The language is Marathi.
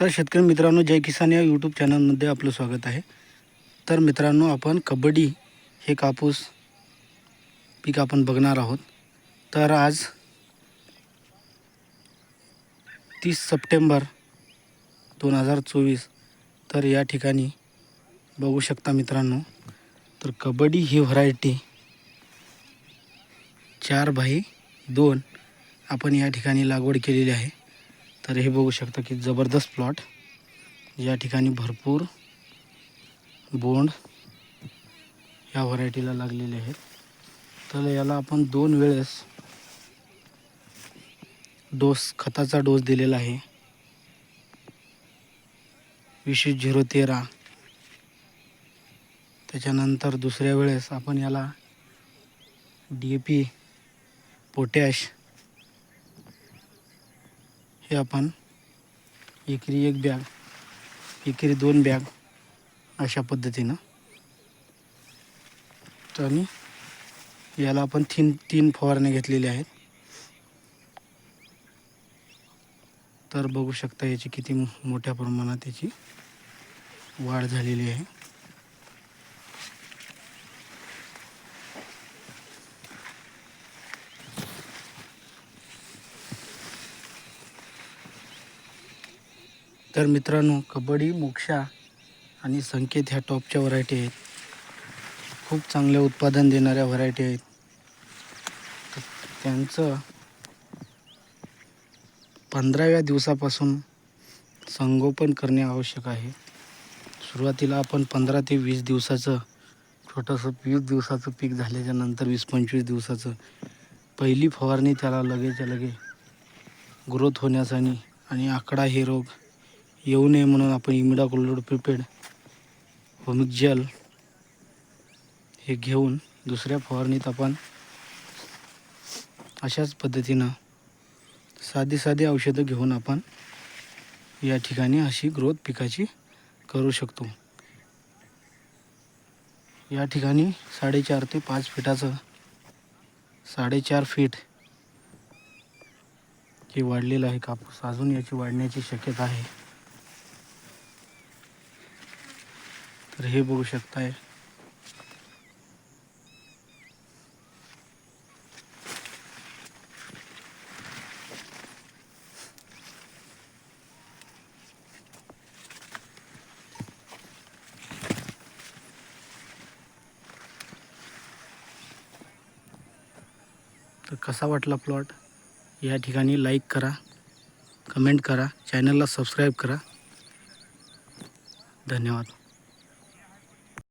तर शेतकरी मित्रांनो जय किसान या यूट्यूब चॅनलमध्ये आपलं स्वागत आहे. तर मित्रांनो आपण कबड्डी हे कापूस पीक आपण बघणार आहोत. तर आज तीस सप्टेंबर दोन हजार चोवीस तर या ठिकाणी बघू शकता मित्रांनो तर कबड्डी ही व्हरायटी चार बाई दोन आपण या ठिकाणी लागवड केलेली आहे. तर हे बघू शकता की जबरदस्त प्लॉट या ठिकाणी भरपूर बोंड या व्हरायटीला लागलेले आहेत. तर याला आपण दोन वेळेस डोस खताचा डोस दिलेला आहे. विशेष झिरो तेरा. त्याच्यानंतर दुसऱ्या वेळेस आपण याला डी ए पी पोटॅश हे आपण एकरी एक बॅग एकरी दोन बॅग अशा पद्धतीनं. तर आणि याला आपण तीन तीन फवारण्या घेतलेल्या आहेत. तर बघू शकता याची किती मोठ्या प्रमाणात याची वाढ झालेली आहे. तर मित्रांनो कबड्डी मोक्षा आणि संकेत ह्या टॉपच्या व्हरायटी आहेत. खूप चांगले उत्पादन देणाऱ्या व्हरायटी आहेत. त्यांचं पंधराव्या दिवसापासून संगोपन करणे आवश्यक आहे. सुरुवातीला आपण पंधरा ते वीस दिवसाचं छोटंसं वीस दिवसाचं पीक झाल्याच्यानंतर वीस पंचवीस दिवसाचं पहिली फवारणी त्याला लगेच्या लगे ग्रोथ होण्यासाठी आणि आकडा हे रोग येऊ नये म्हणून आपण इमिडाक्लोड प्रिपेड होमिक जेल हे घेऊन दुसऱ्या फवारणीत आपण अशाच पद्धतीनं साधी साधी औषधं घेऊन आपण या ठिकाणी अशी ग्रोथ पिकाची करू शकतो. या ठिकाणी साडेचार ते पाच फिटाचं साडेचार फीट हे वाढलेलं आहे. कापूस अजून याची वाढण्याची शक्यता आहे. तर हे बघू शकताय. तर कसा वाटला प्लॉट या ठिकाणी लाईक करा कमेंट करा चॅनलला सबस्क्राईब करा. धन्यवाद.